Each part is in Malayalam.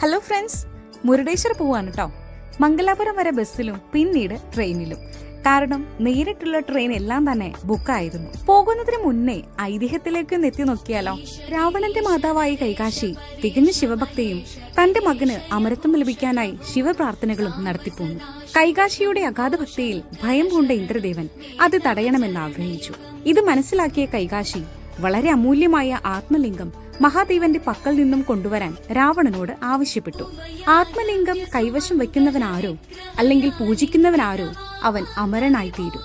ഹലോ ഫ്രണ്ട്സ് മുരുടേശ്വർ പോവാണ് കേട്ടോ മംഗലാപുരം വരെ ബസ്സിലും പിന്നീട് ട്രെയിനിലും. കാരണം നേരിട്ടുള്ള ട്രെയിൻ എല്ലാം തന്നെ ബുക്കായിരുന്നു. പോകുന്നതിന് മുന്നേ ഐതിഹ്യത്തിലേക്ക് ഒന്ന് എത്തി നോക്കിയാലോ? രാവണന്റെ മാതാവായി കൈകാശി തികഞ്ഞ ശിവഭക്തിയും തന്റെ മകന് അമരത്വം ലഭിക്കാനായി ശിവപ്രാർത്ഥനകളും നടത്തിപ്പോന്നു. കൈകാശിയുടെ അഗാധ ഭക്തിയിൽ ഭയം പൂണ്ട ഇന്ദ്രദേവൻ അത് തടയണമെന്ന് ആഗ്രഹിച്ചു. ഇത് മനസ്സിലാക്കിയ കൈകാശി വളരെ അമൂല്യമായ ആത്മലിംഗം മഹാദേവന്റെ പക്കൽ നിന്നും കൊണ്ടുവരാൻ രാവണനോട് ആവശ്യപ്പെട്ടു. ആത്മലിംഗം കൈവശം വെക്കുന്നവനാരോ അല്ലെങ്കിൽ പൂജിക്കുന്നവനാരോ അവൻ അമരനായി തീരും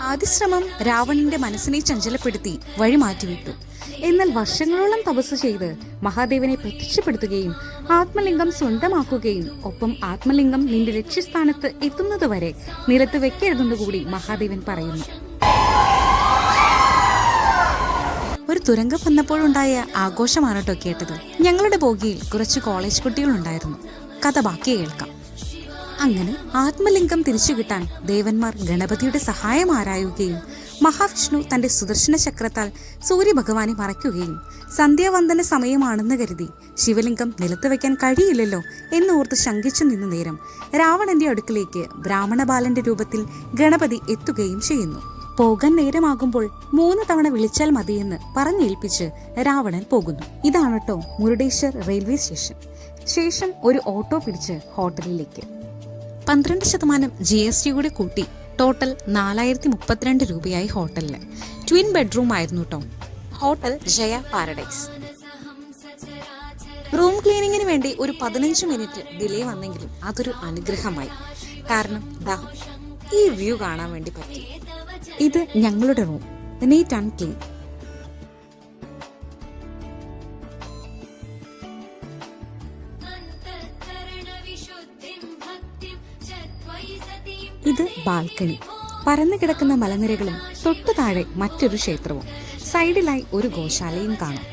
ആദിശ്രമം ശ്രമം രാവണന്റെ മനസ്സിനെ ചഞ്ചലപ്പെടുത്തി വഴിമാറ്റിവിട്ടു. എന്നാൽ വർഷങ്ങളോളം തപസ് ചെയ്ത് മഹാദേവനെ പ്രത്യക്ഷപ്പെടുത്തുകയും ആത്മലിംഗം സ്വന്തമാക്കുകയും ഒപ്പം ആത്മലിംഗം നിന്റെ ലക്ഷ്യസ്ഥാനത്ത് എത്തുന്നതുവരെ നിലത്ത് വെക്കരുതെന്ന് കൂടി മഹാദേവൻ പറയുന്നു ഒരു തുരങ്കം വന്നപ്പോഴുണ്ടായ ആഘോഷമാണ് കേട്ടോ കേട്ടത്. ഞങ്ങളുടെ ബോഗിയിൽ കുറച്ച് കോളേജ് കുട്ടികളുണ്ടായിരുന്നു. കഥ ബാക്കി കേൾക്കാം. അങ്ങനെ ആത്മലിംഗം തിരിച്ചു കിട്ടാൻ ദേവന്മാർ ഗണപതിയുടെ സഹായം ആരായുകയും മഹാവിഷ്ണു തന്റെ സുദർശന ചക്രത്താൽ സൂര്യഭഗവാനെ മറയ്ക്കുകയും സന്ധ്യാവന്ദന സമയമാണെന്ന് കരുതി ശിവലിംഗം നിലത്ത് വയ്ക്കാൻ കഴിയില്ലല്ലോ എന്നോർത്ത് ശങ്കിച്ചു നിന്ന നേരം രാവണന്റെ അടുക്കിലേക്ക് ബ്രാഹ്മണ ബാലന്റെ രൂപത്തിൽ ഗണപതി എത്തുകയും ചെയ്യുന്നു. പോകാൻ നേരമാകുമ്പോൾ മൂന്ന് തവണ വിളിച്ചാൽ മതിയെന്ന് പറഞ്ഞേൽപ്പിച്ച് രാവണൻ പോകുന്നു. ഇതാണ് കേട്ടോ മുരുടേശ്വർ റെയിൽവേ സ്റ്റേഷൻ. ശേഷം ഒരു ഓട്ടോ പിടിച്ച് ഹോട്ടലിലേക്ക്. പന്ത്രണ്ട് ശതമാനം ജി എസ് ടി കൂടെ കൂട്ടി ടോട്ടൽ നാലായിരത്തി മുപ്പത്തിരണ്ട് രൂപയായി ഹോട്ടലിൽ ട്വിൻ ബെഡ്റൂം ആയിരുന്നു കേട്ടോ ഹോട്ടൽ ജയ പാരഡൈസ്. റൂം ക്ലീനിങ്ങിന് വേണ്ടി ഒരു പതിനഞ്ച് മിനിറ്റ് ഡിലേ വന്നെങ്കിലും അതൊരു അനുഗ്രഹമായി. കാരണം ദാ ഈ വ്യൂ കാണാൻ വേണ്ടി പറ്റി. ഇത് ഞങ്ങളുടെ റൂം. Neat and clean. ഇത് ബാൽക്കണി. പരന്നു കിടക്കുന്ന മലനിരകളും തൊട്ടു താഴെ മറ്റൊരു ക്ഷേത്രവും. സൈഡിലായി ഒരു ഗോശാലയും കാണാം.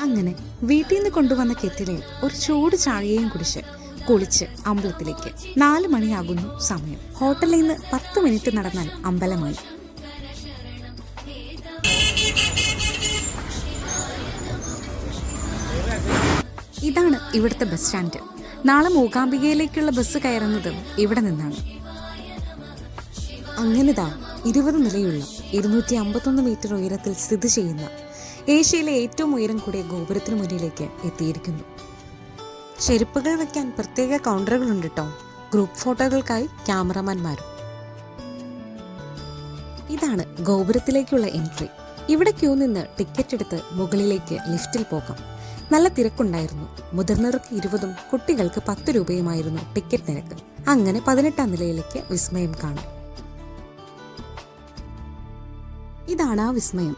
അങ്ങനെ വീട്ടിൽ നിന്ന് കൊണ്ടുവന്ന കെറ്റിലെ ഒരു ചൂട് ചായയും കുടിച്ച് കുളിച്ച് അമ്പലത്തിലേക്ക്. നാല് മണിയാകുന്നു സമയം. ഹോട്ടലിൽ നിന്ന് പത്ത് മിനിറ്റ് നടന്നാൽ അമ്പലമായി ഇതാണ് ഇവിടുത്തെ ബസ് സ്റ്റാൻഡ്. നാളെ മൂകാംബികയിലേക്കുള്ള ബസ് കയറുന്നതും ഇവിടെ നിന്നാണ്. അങ്ങനെതാ ഇരുപത് നിലയുള്ള ഇരുന്നൂറ്റി അമ്പത്തൊന്ന് മീറ്റർ ഉയരത്തിൽ സ്ഥിതി ചെയ്യുന്ന ഏഷ്യയിലെ ഏറ്റവും ഉയരം കൂടിയ ഗോപുരത്തിന് മുന്നിലേക്ക് എത്തിയിരിക്കുന്നു. ചെരുപ്പുകൾ വെക്കാൻ പ്രത്യേക കൗണ്ടറുകളുണ്ട് കേട്ടോ ഗ്രൂപ്പ് ഫോട്ടോകൾക്കായി ക്യാമറമാൻമാരും. ഇതാണ് ഗോപുരത്തിലേക്കുള്ള എൻട്രി. ഇവിടെ ക്യൂ നിന്ന് ടിക്കറ്റ് എടുത്ത് മുകളിലേക്ക് ലിഫ്റ്റിൽ പോകാം. നല്ല തിരക്കുണ്ടായിരുന്നു. മുതിർന്നവർക്ക് ഇരുപതും കുട്ടികൾക്ക് പത്ത് രൂപയുമായിരുന്നു ടിക്കറ്റ് നിരക്ക്. അങ്ങനെ പതിനെട്ടാം നിലയിലേക്ക് വിസ്മയം കാണും. ഇതാണ് ആ വിസ്മയം.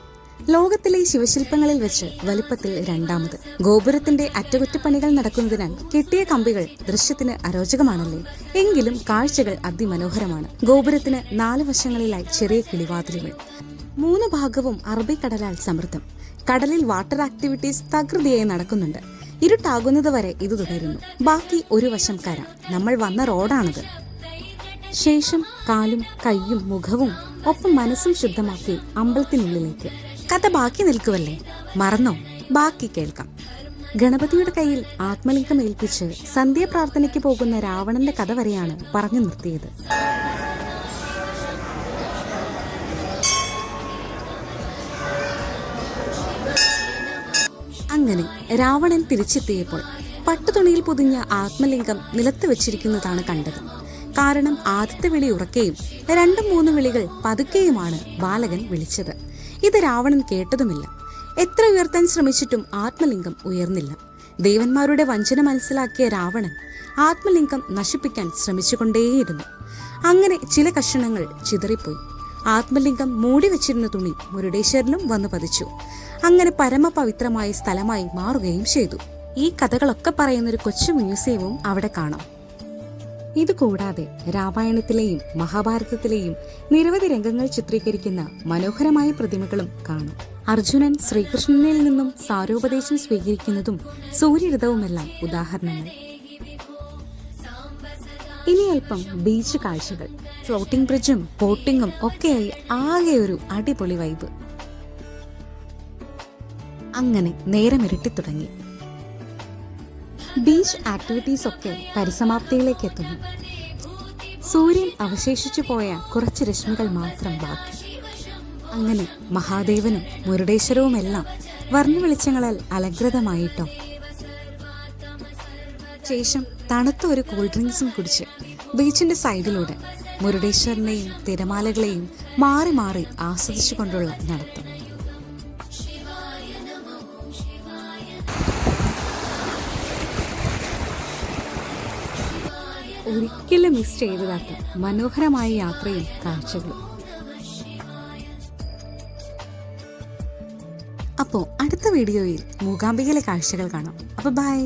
ലോകത്തിലെ ശിവശില്പങ്ങളിൽ വെച്ച് വലിപ്പത്തിൽ രണ്ടാമത്. ഗോപുരത്തിന്റെ അറ്റകുറ്റപ്പണികൾ നടക്കുന്നതിനാൽ കെട്ടിയ കമ്പികൾ ദൃശ്യത്തിന് അരോചകമാണല്ലേ? എങ്കിലും കാഴ്ചകൾ അതിമനോഹരമാണ്. ഗോപുരത്തിന് നാല് വശങ്ങളിലായി ചെറിയ കിളിവാതിലുകൾ. മൂന്ന് ഭാഗവും അറബിക്കടലാൽ സമൃദ്ധം. കടലിൽ വാട്ടർ ആക്ടിവിറ്റീസ് തകൃതിയായി നടക്കുന്നുണ്ട്. ഇരുട്ടാകുന്നത് വരെ ഇത് തുടരുന്നു. ബാക്കി ഒരു വശം കര. നമ്മൾ വന്ന റോഡാണത്. ശേഷം കാലും കൈയും മുഖവും ഒപ്പം മനസ്സും ശുദ്ധമാക്കി അമ്പലത്തിനുള്ളിലേക്ക്. കഥ ബാക്കി നിൽക്കുവല്ലേ? മറന്നോ? ബാക്കി കേൾക്കാം. ഗണപതിയുടെ കയ്യിൽ ആത്മലിംഗം ഏൽപ്പിച്ച് സന്ധ്യാപ്രാർത്ഥനയ്ക്ക് പോകുന്ന രാവണന്റെ കഥ വരെയാണ് പറഞ്ഞു നിർത്തിയത്. അങ്ങനെ രാവണൻ തിരിച്ചെത്തിയപ്പോൾ പട്ടുതുണിയിൽ പൊതിഞ്ഞ ആത്മലിംഗം നിലത്ത് വെച്ചിരിക്കുന്നതാണ് കണ്ടത്. കാരണം ആദ്യത്തെ വിളി ഉറക്കെയും രണ്ടും മൂന്ന് വിളികൾ പതുക്കെയുമാണ് ബാലകൻ വിളിച്ചത്. ഇത് രാവണൻ കേട്ടതുമില്ല. എത്ര ഉയർത്താൻ ശ്രമിച്ചിട്ടും ആത്മലിംഗം ഉയർന്നില്ല. ദേവന്മാരുടെ വഞ്ചന മനസ്സിലാക്കിയ രാവണൻ ആത്മലിംഗം നശിപ്പിക്കാൻ ശ്രമിച്ചുകൊണ്ടേയിരുന്നു. അങ്ങനെ ചില കഷണങ്ങൾ ചിതറിപ്പോയി. ആത്മലിംഗം മൂടി വെച്ചിരുന്ന തുണി മുരുടേശ്വരിലും വന്നു പതിച്ചു. അങ്ങനെ പരമപവിത്രമായ സ്ഥലമായി മാറുകയും ചെയ്തു. ഈ കഥകളൊക്കെ പറയുന്ന ഒരു കൊച്ചു മ്യൂസിയവും അവിടെ കാണാം. ഇതുകൂടാതെ രാമായണത്തിലെയും മഹാഭാരതത്തിലെയും നിരവധി രംഗങ്ങൾ ചിത്രീകരിക്കുന്ന മനോഹരമായ പ്രതിമകളും കാണാം. അർജുനൻ ശ്രീകൃഷ്ണനിൽ നിന്നും സാരോപദേശം സ്വീകരിക്കുന്നതും സൂര്യരഥവുമെല്ലാം ഉദാഹരണങ്ങൾ. ഇനി അല്പം ബീച്ച് കാഴ്ചകൾ. ഫ്ലോട്ടിംഗ് ബ്രിഡ്ജും ബോട്ടിങ്ങും ഒക്കെയായി ആകെ ഒരു അടിപൊളി വൈബ് അങ്ങനെ നേരം ഇരട്ടി തുടങ്ങി. ബീച്ച് ആക്ടിവിറ്റീസ് ഒക്കെ പരിസമാപ്തിയിലേക്ക് എത്തുന്നു. സൂര്യൻ അവശേഷിച്ചു പോയ കുറച്ച് രശ്മികൾ മാത്രം ബാക്കി. അങ്ങനെ മഹാദേവനും മുരുടേശ്വരവുമെല്ലാം വർണ വെളിച്ചങ്ങളാൽ അലങ്കൃതമായിട്ടോ? ശേഷം തണുത്ത ഒരു കൂൾ ഡ്രിങ്ക്സും കുടിച്ച് ബീച്ചിന്റെ സൈഡിലൂടെ മുരുടേശ്വരനെയും തിരമാലകളെയും മാറി മാറി ആസ്വദിച്ചുകൊണ്ടുള്ള നടത്തം. ഒരിക്കലും മിസ് ചെയ്തതാത്ത മനോഹരമായ യാത്രയും കാഴ്ചകളും. അപ്പോൾ അടുത്ത വീഡിയോയിൽ മൂകാംബികയിലെ കാഴ്ചകൾ കാണാം. അപ്പോൾ ബൈ